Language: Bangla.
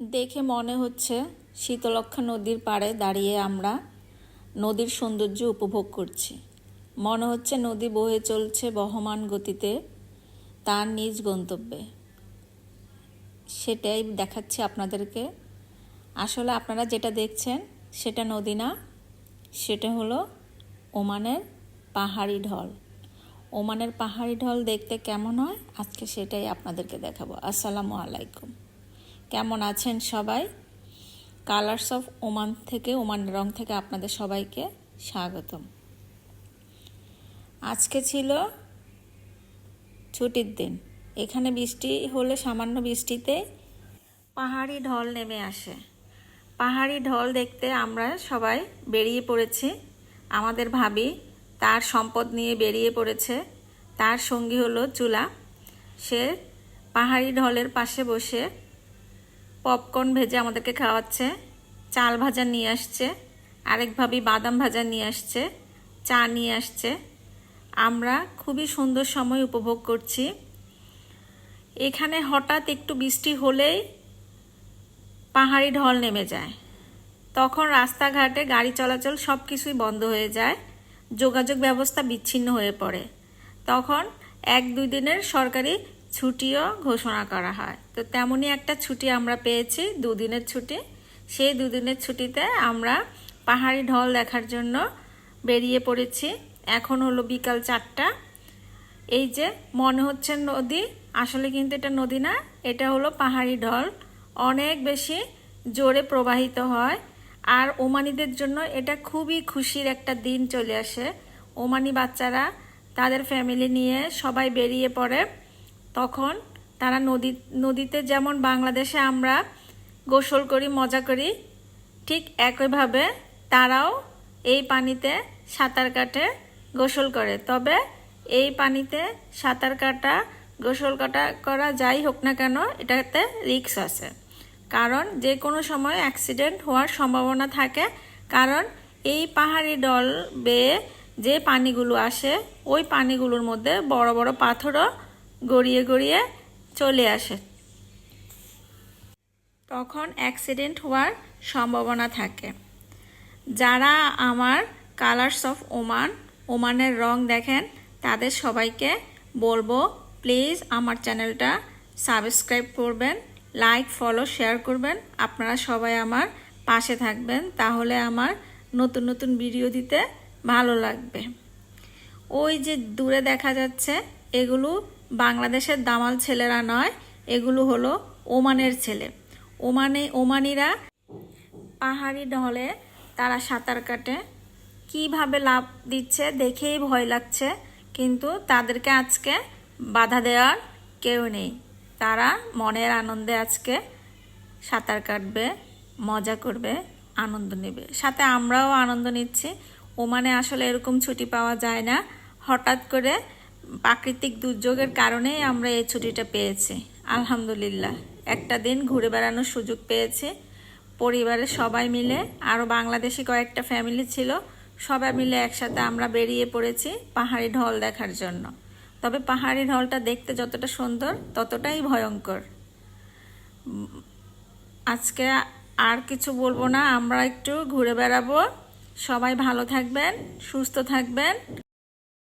দেখে মনে হচ্ছে শীতলক্ষা নদীর পাড়ে দাঁড়িয়ে আমরা নদীর সৌন্দর্য উপভোগ করছি। মনে হচ্ছে নদী বয়ে চলছে বহমান গতিতে তার নিজ গন্তব্যে। সেটাই দেখাচ্ছি আপনাদেরকে। আসলে আপনারা যেটা দেখছেন সেটা নদী না, সেটা হলো ওমানের পাহাড়ি ঢল। ওমানের পাহাড়ি ঢল দেখতে কেমন হয় আজকে সেটাই আপনাদেরকে দেখাবো। আসসালামু আলাইকুম। কেমন আছেন সবাই? কালার্স অফ ওমান থেকে ওমান রং থেকে আপনাদের সবাইকে স্বাগতম। আজকে ছিল ছুটির দিন। এখানে বৃষ্টি হলে সামান্য বৃষ্টিতে পাহাড়ি ঢল নেমে আসে। পাহাড়ি ঢল দেখতে আমরা সবাই বেরিয়ে পড়েছি। আমাদের ভাবি তার সম্পদ নিয়ে বেরিয়ে পড়েছে। তার সঙ্গী হলো চুলা। সে পাহাড়ি ঢলের পাশে বসে পপকর্ন ভেজে আমাদেরকে খাওয়াচ্ছে। চাল ভাজা নিয়ে আসছে। আরেক ভাবি বাদাম ভাজা নিয়ে আসছে। চা নিয়ে আসছে। আমরা খুবই সুন্দর সময় উপভোগ করছি। এখানে হঠাৎ একটু বৃষ্টি হলেই পাহাড়ি ঢল নেমে যায়। তখন রাস্তাঘাটে গাড়ি চলাচল সব কিছুই বন্ধ হয়ে যায়। যোগাযোগ ব্যবস্থা বিচ্ছিন্ন হয়ে পড়ে। তখন এক দুই দিনের সরকারি ছুটিও ঘোষণা করা হয়। তো তেমনই একটা ছুটি আমরা পেয়েছি, দুদিনের ছুটি। সেই দুদিনের ছুটিতে আমরা পাহাড়ি ঢল দেখার জন্য বেরিয়ে পড়েছি। এখন হলো বিকাল চারটা। এই যে মনে হচ্ছে নদী, আসলে কিন্তু এটা নদী না, এটা হলো পাহাড়ি ঢল। অনেক বেশি জোরে প্রবাহিত হয়। আর ওমানিদের জন্য এটা খুবই খুশির একটা দিন চলে আসে। ওমানি বাচ্চারা, তাদের ফ্যামিলি নিয়ে সবাই বেরিয়ে পড়ে। তখন তারা নদী, নদীতে যেমন বাংলাদেশে আমরা গোসল করি, মজা করি, ঠিক একইভাবে তারাও এই পানিতে সাঁতার কাটে, গোসল করে। তবে এই পানিতে সাঁতার কাটা, গোসল কাটা করা যাই হোক না কেন, এটাতে রিক্স আছে। কারণ যে কোনো সময় অ্যাক্সিডেন্ট হওয়ার সম্ভাবনা থাকে, কারণ এই পাহাড়ি ডল বেয়ে যে পানিগুলো আসে, ওই পানিগুলোর মধ্যে বড় বড় পাথরও গড়িয়ে গড়িয়ে চলে আসে। তখন অ্যাক্সিডেন্ট হওয়ার সম্ভাবনা থাকে। যারা আমার কালার্স অফ ওমান ওমানের রং দেখেন, তাদের সবাইকে বলব প্লিজ আমার চ্যানেলটা সাবস্ক্রাইব করবেন লাইক ফলো শেয়ার করবেন। আপনারা সবাই আমার পাশে থাকবেন, তাহলে আমার নতুন নতুন ভিডিও দিতে ভালো লাগবে। ওই যে দূরে দেখা যাচ্ছে, এগুলো বাংলাদেশের দামাল ছেলেরা নয়, এগুলো হলো ওমানের ছেলে। ওমানে, ওমানিরা পাহাড়ি ঢলে তারা সাঁতার কাটে। কীভাবে লাভ দিচ্ছে দেখেই ভয় লাগছে, কিন্তু তাদেরকে আজকে বাধা দেওয়ার কেউ নেই। তারা মনের আনন্দে আজকে সাঁতার কাটবে, মজা করবে, আনন্দ নেবে। সাথে আমরাও আনন্দ নিচ্ছি। ওমানে আসলে এরকম ছুটি পাওয়া যায় না। হঠাৎ করে প্রাকৃতিক দুর্যোগের কারণেই আমরা এই ছুটিটা পেয়েছি। আলহামদুলিল্লাহ। একটা দিন ঘুরে বেড়ানোর সুযোগ পেয়েছি। পরিবারের সবাই মিলে আরও বাংলাদেশি কয়েকটা ফ্যামিলি ছিল। সবাই মিলে একসাথে আমরা বেরিয়ে পড়েছি পাহাড়ি ঢল দেখার জন্য। তবে পাহাড়ি ঢলটা দেখতে যতটা সুন্দর, ততটাই ভয়ঙ্কর। আজকে আর কিছু বলব না, আমরা একটু ঘুরে বেড়াবো। সবাই ভালো থাকবেন, সুস্থ থাকবেন।